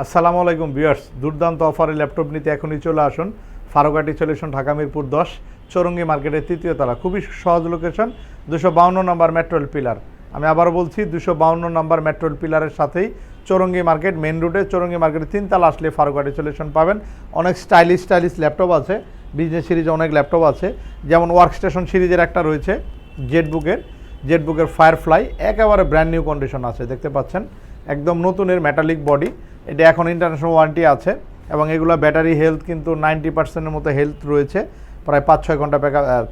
আসসালামু আলাইকুম বিয়ার্স দুর্দান্ত অফারে ল্যাপটপ নিতে এখনই চলে আসুন। ফারুকাটি সলিউশন, ঢাকা মিরপুর দশ, চৌরঙ্গি মার্কেটের তৃতীয় তলা। খুবই সহজ লোকেশন দুশো বাউন্ন নম্বর মেট্রোল পিলার আমি আবারও বলছি, দুশো বাউন্ন নম্বর মেট্রোল পিলারের সাথেই চৌরঙ্গি মার্কেট মেন রোডে চৌরঙ্গি মার্কেটের তিনতলা আসলে ফারুকাটি সলিউশন পাবেন। অনেক স্টাইলিশ স্টাইলিশ ল্যাপটপ আছে বিজনেস সিরিজে অনেক ল্যাপটপ আছে। যেমন ওয়ার্কস্টেশন সিরিজের একটা রয়েছে জেটবুকের জেটবুকের ফায়ারফ্লাই একেবারে ব্র্যান্ড নিউ কন্ডিশন আছে, দেখতে পাচ্ছেন? একদম নতুনের মেটালিক বডি এটা এখন ইন্টারন্যাশনাল ওয়ারেন্টি আছে এবং এগুলো ব্যাটারি হেলথ কিন্তু নাইনটি পার্সেন্টের মতো হেলথ রয়েছে। প্রায় পাঁচ ছয় ঘণ্টা ব্যাকআপ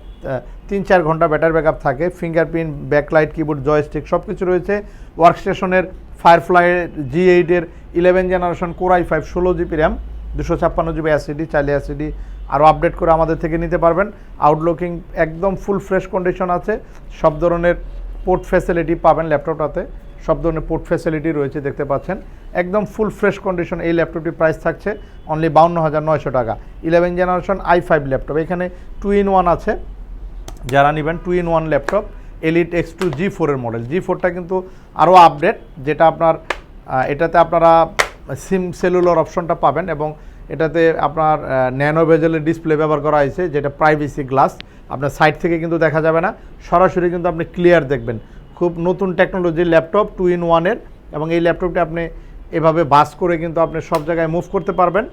তিন চার ঘণ্টা ব্যাটারি ব্যাকআপ থাকে। ফিঙ্গারপ্রিন্ট ব্যাকলাইট কিবোর্ড জয়স্টিক সব কিছু রয়েছে ওয়ার্কস্টেশনের ফায়ারফ্লাই জি এইটের eleven generation core i five ষোলো জিবি র্যাম দুশো ছাপ্পান্ন জিবি অ্যাসিডি চাইলে অ্যাসিডি আরও আপডেট করে আমাদের থেকে নিতে পারবেন। আউটলুকিং একদম ফুল ফ্রেশ কন্ডিশন আছে। সব ধরনের পোর্ট ফ্যাসিলিটি পাবেন ল্যাপটপটাতে সব ধরনের পোর্ট ফ্যাসিলিটি রয়েছে, দেখতে পাচ্ছেন। একদম ফুল ফ্রেশ কন্ডিশন এই ল্যাপটপটির প্রাইস থাকছে অনলি বাউন্ন হাজার নয়শো টাকা। Eleven generation i five laptop এখানে টু ইন ওয়ান আছে। যারা নেবেন two in one laptop Elite X two G ফোরের মডেল জি ফোরটা কিন্তু আরও আপডেট যেটা আপনার এটাতে আপনারা সিম সেলুলার অপশনটা পাবেন এবং এটাতে আপনার ন্যানো ভেজেলের ডিসপ্লে ব্যবহার করা হয়েছে, যেটা প্রাইভেসি গ্লাস আপনার সাইড থেকে কিন্তু দেখা যাবে না। সরাসরি কিন্তু আপনি ক্লিয়ার দেখবেন। খুব নতুন টেকনোলজির ল্যাপটপ টু ইন ওয়ানের এবং এই ল্যাপটপটি আপনি এভাবে বাস করে কিন্তু আপনি সব জায়গায় মুভ করতে পারবেন।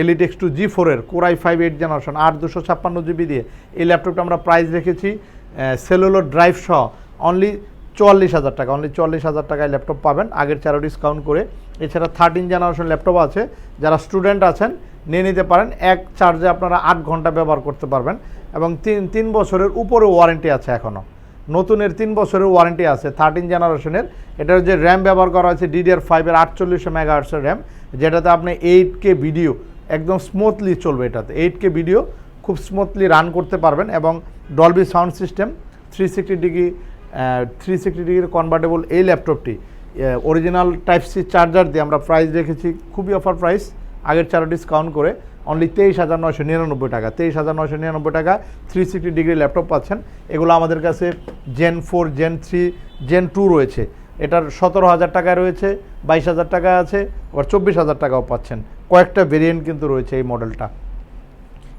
এলিট এক্স টু জি ফোরের কোরাই ফাইভ এইট জেনারেশন আট দুশো ছাপ্পান্ন জিবি দিয়ে এই ল্যাপটপটা আমরা প্রাইস রেখেছি সেলুলার ড্রাইভ সহ অনলি চুয়াল্লিশ হাজার টাকা অনলি চুয়াল্লিশ হাজার টাকায় ল্যাপটপ পাবেন। আগের চারো ডিসকাউন্ট করে। এছাড়া থার্টিন জেনারেশন ল্যাপটপ আছে। যারা স্টুডেন্ট আছেন, নিয়ে নিতে পারেন। এক চার্জে আপনারা আট ঘণ্টা ব্যবহার করতে পারবেন। এবং তিন তিন বছরের উপরে ওয়ারেন্টি আছে এখনও নতুনের তিন বছরের ওয়ারেন্টি আছে থার্টিন জেনারেশনের এটার যে র্যাম ব্যবহার করা হয়েছে ডিডিআর ফাইভের আটচল্লিশশো মেগাহার্সের র্যাম যেটাতে আপনি এইট কে ভিডিও একদম স্মুথলি চলবে এটাতে। এইট কে ভিডিও খুব স্মুথলি রান করতে পারবেন এবং Dolby sound system three sixty degree three sixty degree convertible এই ল্যাপটপটি অরিজিনাল টাইপ সি চার্জার দিয়ে আমরা প্রাইস রেখেছি। খুবই অফার প্রাইস আগের চারো ডিসকাউন্ট করে। অনলি তেইশ হাজার নয়শো নিরানব্বই টাকা। তেইশ হাজার নয়শো নিরানব্বই টাকা থ্রি সিক্সটি ডিগ্রি ল্যাপটপ পাচ্ছেন। এগুলো আমাদের কাছে gen four gen three gen two রয়েছে। এটার সতেরো হাজার টাকায় রয়েছে, বাইশ হাজার টাকা আছে, আবার চব্বিশ হাজার টাকাও পাচ্ছেন। কয়েকটা ভেরিয়েন্ট কিন্তু রয়েছে এই মডেলটা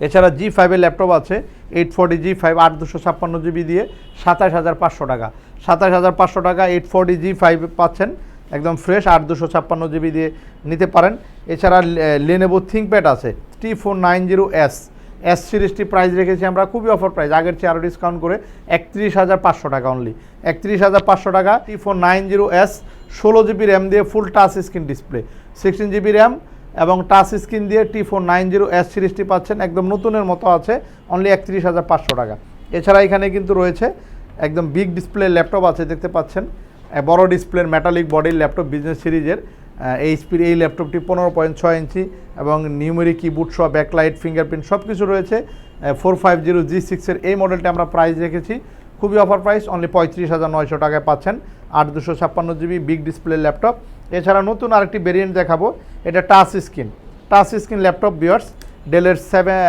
এছাড়া জি ফাইভের ল্যাপটপ আছে এইট ফোরটি জি ফাইভ আট দুশো ছাপ্পান্ন জিবি দিয়ে সাতাশ হাজার পাঁচশো টাকা। সাতাশ হাজার পাঁচশো টাকা এইট ফোরটি জি ফাইভ পাচ্ছেন। একদম ফ্রেশ আট দুশো ছাপ্পান্ন জিবি দিয়ে নিতে পারেন। এছাড়া লেনেবো থিঙ্কপ্যাড আছে T four nine zero S S সিরিজটি প্রাইস রেখেছি আমরা, খুবই অফার প্রাইস আগের চেয়ে আরও ডিসকাউন্ট করে একত্রিশ হাজার পাঁচশো টাকা অনলি একত্রিশ হাজার পাঁচশো টাকা T four nine zero S ষোলো জিবি র্যাম দিয়ে full touch screen display sixteen GB RAM এবং টাচ স্ক্রিন দিয়ে T four nine zero S সিরিজটি পাচ্ছেন, একদম নতুনের মতো আছে অনলি একত্রিশ হাজার পাঁচশো টাকা। এছাড়া এখানে কিন্তু রয়েছে, একদম বিগ ডিসপ্লে ল্যাপটপ আছে, দেখতে পাচ্ছেন। বড় ডিসপ্লের মেটালিক বডির ল্যাপটপ বিজনেস সিরিজের এই স্পিড এই ল্যাপটপটি পনেরো পয়েন্ট ছয় ইঞ্চি এবং নিউমেরি কিবোর্ড সহ ব্যাকলাইট ফিঙ্গারপ্রিন্ট সব কিছু রয়েছে ফোর ফাইভ জিরো জি সিক্সের এই মডেলটা আমরা প্রাইস রেখেছি। খুবই অফার প্রাইস অনলি পঁয়ত্রিশ হাজার নয়শো টাকায় পাচ্ছেন, আট দুশো ছাপ্পান্ন জিবি বিগ ডিসপ্লে ল্যাপটপ এছাড়া নতুন আরেকটি ভেরিয়েন্ট দেখাবো, এটা touch screen touch screen laptop viewers ডেলের seven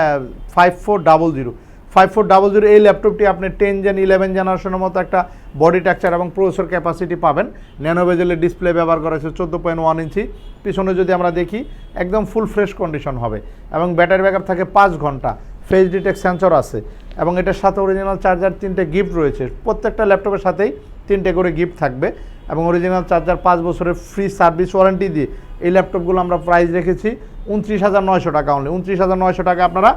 five four double zero five four double zero এই ল্যাপটপটি আপনি টেন জেন ইলেভেন জেনারেশনের মতো একটা বডি স্ট্রাকচার এবং প্রসেসর ক্যাপাসিটি পাবেন। ন্যানো বেজেলের ডিসপ্লে ব্যবহার করা হয়েছে চোদ্দ পয়েন্ট ওয়ান ইঞ্চি। পিছনে যদি আমরা দেখি, একদম ফুল ফ্রেশ কন্ডিশন হবে এবং ব্যাটারি ব্যাকআপ থাকে পাঁচ ঘণ্টা। ফেস ডিটেক্ট সেন্সর আছে এবং এটার সাথে অরিজিনাল চার্জার তিনটে গিফট রয়েছে। প্রত্যেকটা ল্যাপটপের সাথেই তিনটে করে গিফট থাকবে এবং অরিজিনাল চার্জার পাঁচ বছরের ফ্রি সার্ভিস ওয়ারেন্টি দিয়ে এই ল্যাপটপগুলো আমরা প্রাইস রেখেছি উনত্রিশ হাজার নয়শো টাকা অনলি উনত্রিশ হাজার নয়শো টাকা আপনারা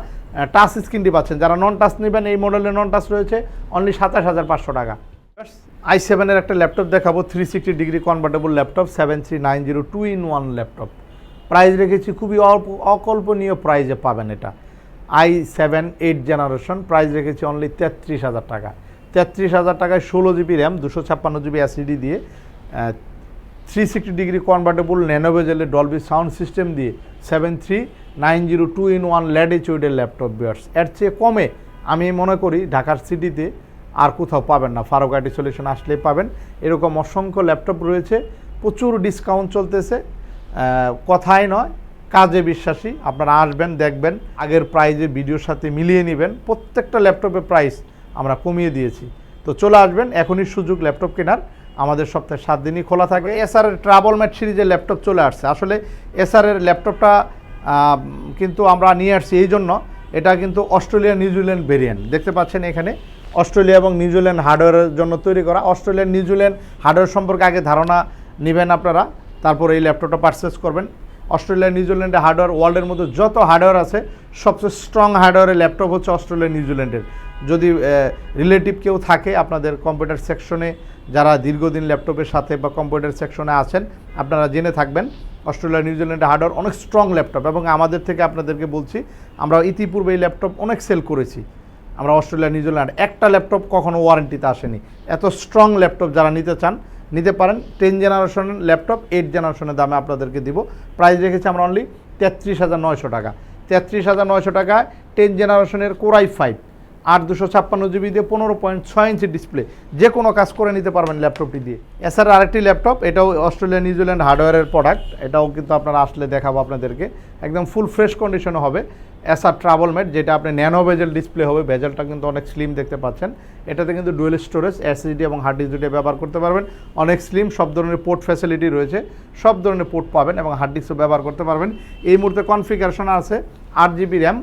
টাচ স্ক্রিনটি পাচ্ছেন। যারা নন টাচ নেবেন, এই মডেলের নন টাচ রয়েছে অনলি সাতাশ হাজার পাঁচশো টাকা। আই সেভেনের একটা ল্যাপটপ দেখাবো three sixty degree convertible laptop seven three nine zero two in one laptop price রেখেছি খুবই অল্প, অকল্পনীয় প্রাইজে পাবেন এটা। I seven eight generation price রেখেছি অনলি তেত্রিশ হাজার টাকা। তেত্রিশ হাজার টাকায় ষোলো জিবি র্যাম দুশো ছাপ্পান্ন জিবি অ্যাসিডি দিয়ে থ্রি সিক্সটি ডিগ্রি কনভার্টেবল ন্যানোভেজেলের ডলবি সাউন্ড সিস্টেম দিয়ে seven three nine zero two in one ল্যাডিচুইডের laptop viewers এর চেয়ে কমে আমি মনে করি ঢাকার সিটিতে আর কোথাও পাবেন না। ফারুক আইটি সলিউশন আসলেই পাবেন। এরকম অসংখ্য ল্যাপটপ রয়েছে। প্রচুর ডিসকাউন্ট চলতেছে। কথাই নয়, কাজে বিশ্বাসী। আপনারা আসবেন, দেখবেন, আগের প্রাইজে ভিডিওর সাথে মিলিয়ে নেবেন। প্রত্যেকটা ল্যাপটপের প্রাইস আমরা কমিয়ে দিয়েছি। তো চলে আসবেন, এখনই সুযোগ ল্যাপটপ কেনার। আমাদের সপ্তাহে সাত দিনই খোলা থাকে এসআর এর ট্রাভেল ম্যাট সিরিজের ল্যাপটপ চলে আসছে। আসলে এসআরের ল্যাপটপটা কিন্তু আমরা নিয়ে আসছি এই জন্য। এটা কিন্তু অস্ট্রেলিয়া নিউজিল্যান্ড ভেরিয়েন্ট দেখতে পাচ্ছেন এখানে অস্ট্রেলিয়া এবং নিউজিল্যান্ড হার্ডওয়্যারের জন্য তৈরি করা। অস্ট্রেলিয়া নিউজিল্যান্ড হার্ডওয়্যার সম্পর্কে আগে ধারণা নেবেন আপনারা। তারপর এই ল্যাপটপটা পারচেস করবেন। অস্ট্রেলিয়া নিউজিল্যান্ডে হার্ডওয়্যার ওয়ার্ল্ডের মধ্যে যত হার্ডওয়্যার আছে, সবচেয়ে স্ট্রং হার্ডওয়্যারের ল্যাপটপ হচ্ছে অস্ট্রেলিয়া নিউজিল্যান্ডের যদি রিলেটিভ কেউ থাকে আপনাদের কম্পিউটার সেকশনে যারা দীর্ঘদিন ল্যাপটপের সাথে বা কম্পিউটার সেকশনে আছেন, আপনারা জেনে থাকবেন, অস্ট্রেলিয়া নিউজিল্যান্ডের হার্ডওয়্যার অনেক স্ট্রং ল্যাপটপ এবং আমাদের থেকে আপনাদেরকে বলছি, আমরা ইতিপূর্বে এই ল্যাপটপ অনেক সেল করেছি। আমরা অস্ট্রেলিয়া নিউজিল্যান্ড একটা ল্যাপটপ কখনো ওয়ারেন্টিতে আসেনি। এত স্ট্রং ল্যাপটপ যারা নিতে চান, নিতে পারেন টেন জেনারেশনের ল্যাপটপ এইট জেনারেশনের দামে আপনাদেরকে দিব। প্রাইস রেখেছি আমরা অনলি তেত্রিশ হাজার নয়শো টাকা। তেত্রিশ হাজার নয়শো টাকায় টেন জেনারেশনের কোরাই ফাইভ আট দুশো ছাপ্পান্ন জিবি দিয়ে পনেরো পয়েন্ট ছয় ইঞ্চি ডিসপ্লে যে কোনো কাজ করে নিতে পারবেন ল্যাপটপটি দিয়ে। এছাড়া আরেকটি ল্যাপটপ এটাও অস্ট্রেলিয়া নিউজিল্যান্ড হার্ডওয়্যারের প্রোডাক্ট এটাও কিন্তু আপনারা আসলে দেখাবো আপনাদেরকে। একদম ফুল ফ্রেশ কন্ডিশনে হবে। এসআর ট্রাভেল মেট যেটা আপনি ন্যানো বেজেল ডিসপ্লে হবে। বেজেলটা কিন্তু অনেক স্লিম দেখতে পাচ্ছেন। এটাতে কিন্তু ডুয়েল স্টোরেজ এসএসডি এবং হার্ড ডিস্ক দুটো ব্যবহার করতে পারবেন। অনেক স্লিম সব ধরনের পোর্ট ফ্যাসিলিটি রয়েছে। সব ধরনের পোর্ট পাবেন এবং হার্ড ডিস্কও ব্যবহার করতে পারবেন। এই মুহূর্তে কনফিগারেশন আছে আট জিবি র্যাম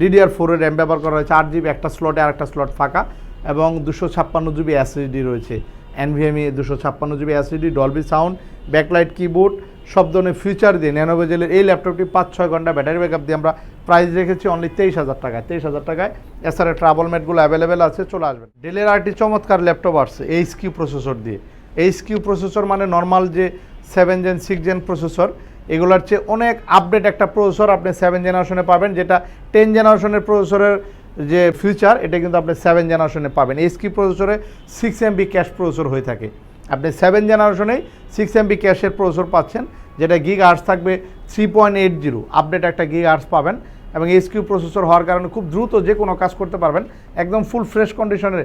ডিডিআর ফোরের র্যাম ব্যবহার করা হয়েছে, আট জিবি একটা স্লটে আর একটা স্লট ফাঁকা, এবং দুশো ছাপ্পান্ন জিবি এসএসডি রয়েছে। এনভিএমই দুশো ছাপ্পান্ন GB SSD Dolby sound backlight keyboard সব ধরনের ফিচার দিয়ে ন্যানোভেজেলের এই ল্যাপটপটি পাঁচ ছয় ঘণ্টা ব্যাটারি ব্যাকআপ দিয়ে আমরা প্রাইস রেখেছি অনলি তেইশ হাজার টাকায়। তেইশ হাজার টাকায়। এছাড়া ট্রাভেল ম্যাটগুলো অ্যাভেলেবেল আছে, চলে আসবেন। ডেলের আরটি চমৎকার ল্যাপটপ আসছে এইচ কিউ প্রসেসর দিয়ে। এইচ কিউ প্রসেসর মানে নর্মাল যে seven gen six gen processor এগুলোর চেয়ে অনেক আপডেট একটা প্রসেসর আপনি সেভেন জেনারেশনে পাবেন, যেটা টেন জেনারেশনের প্রসেসরের যে ফিউচার এটা কিন্তু আপনি সেভেন জেনারেশনে পাবেন। কিউ প্রসেসরে সিক্স এমবি ক্যাশ প্রসেসর হয়ে থাকে। আপনি সেভেন জেনারেশনেই সিক্স এমবি ক্যাশের প্রসেসর পাচ্ছেন, যেটা গিগ আর্টস থাকবে three point eight zero update একটা গিগ আর্টস পাবেন এবং এইচ কিউ প্রসেসর হওয়ার কারণে খুব দ্রুত যে কোনো কাজ করতে পারবেন। একদম ফুল ফ্রেশ কন্ডিশনের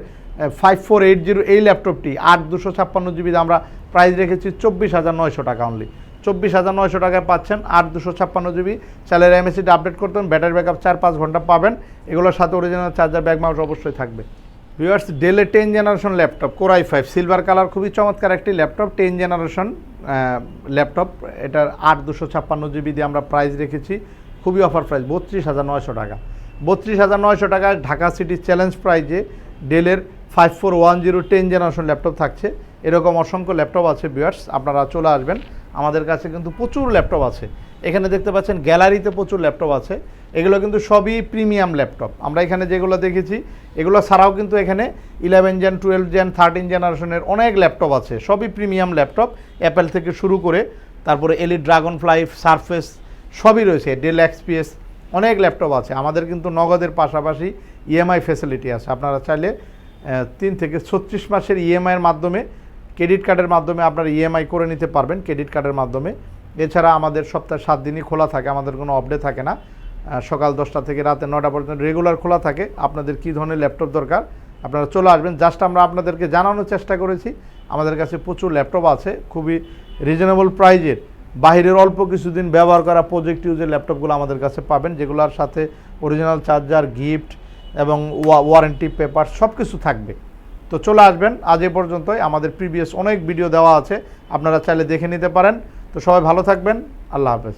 ফাইভ ফোর এইট জিরো এই ল্যাপটপটি আট দুশো ছাপ্পান্ন জিবিতে আমরা প্রাইস রেখেছি চব্বিশ হাজার নয়শো টাকা অনলি চব্বিশ হাজার নয়শো টাকায় পাচ্ছেন, আট দুশো ছাপ্পান্ন জিবি। চ্যালের এমএসিটা আপডেট করতেন ব্যাটারি ব্যাকআপ চার পাঁচ ঘণ্টা পাবেন। এগুলোর সাথে অরিজিনাল চার্জার ব্যাগ মাউস অবশ্যই থাকবে। Viewers ডেলে ten generation laptop core i five silver colour খুবই চমৎকার একটি ল্যাপটপ টেন জেনারেশন ল্যাপটপ এটার আট দুশো ছাপ্পান্ন জিবি দিয়ে আমরা প্রাইস রেখেছি। খুবই অফার প্রাইস বত্রিশ হাজার নয়শো টাকা। বত্রিশ হাজার নয়শো টাকায় ঢাকা সিটি চ্যালেঞ্জ প্রাইজে ডেলের five four one zero ten generation laptop থাকছে। এরকম অসংখ্য ল্যাপটপ আছে ভিউয়ার্স আপনারা চলে আসবেন। আমাদের কাছে কিন্তু প্রচুর ল্যাপটপ আছে। এখানে দেখতে পাচ্ছেন গ্যালারিতে প্রচুর ল্যাপটপ আছে। এগুলো কিন্তু সবই প্রিমিয়াম ল্যাপটপ। আমরা এখানে যেগুলো দেখেছি, এগুলো ছাড়াও কিন্তু এখানে eleven gen twelve gen thirteen জেনারেশনের অনেক ল্যাপটপ আছে। সবই প্রিমিয়াম ল্যাপটপ। অ্যাপেল থেকে শুরু করে, তারপরে এলি ড্রাগন ফ্লাই সারফেস সবই রয়েছে। ডেল এক্সপিএস অনেক ল্যাপটপ আছে। আমাদের কিন্তু নগদের পাশাপাশি ইএমআই ফেসিলিটি আছে। আপনারা চাইলে তিন থেকে ছত্রিশ মাসের ইএমআইয়ের মাধ্যমে ক্রেডিট কার্ডের মাধ্যমে আপনারা ইএমআই করে নিতে পারবেন ক্রেডিট কার্ডের মাধ্যমে। এছাড়া আমাদের সপ্তাহে সাত দিনই খোলা থাকে, আমাদের কোনো অপডে থাকে না। সকাল দশটা থেকে রাতে নটা পর্যন্ত রেগুলার খোলা থাকে। আপনাদের কী ধরনের ল্যাপটপ দরকার? আপনারা চলে আসবেন। জাস্ট আমরা আপনাদেরকে জানানোর চেষ্টা করেছি। আমাদের কাছে প্রচুর ল্যাপটপ আছে, খুবই রিজনেবল প্রাইজের বাইরের অল্প কিছুদিন ব্যবহার করা প্রজেক্ট ইউজের ল্যাপটপগুলো আমাদের কাছে পাবেন, যেগুলোর সাথে অরিজিনাল চার্জার গিফট এবং ওয়ারেন্টি পেপার সব কিছু থাকবে। তো চলে আসবেন। আজ এ পর্যন্তই। আমাদের প্রিভিয়াস অনেক ভিডিও দেওয়া আছে। আপনারা চাইলে দেখে নিতে পারেন। তো সবাই ভালো থাকবেন। আল্লাহ হাফেজ।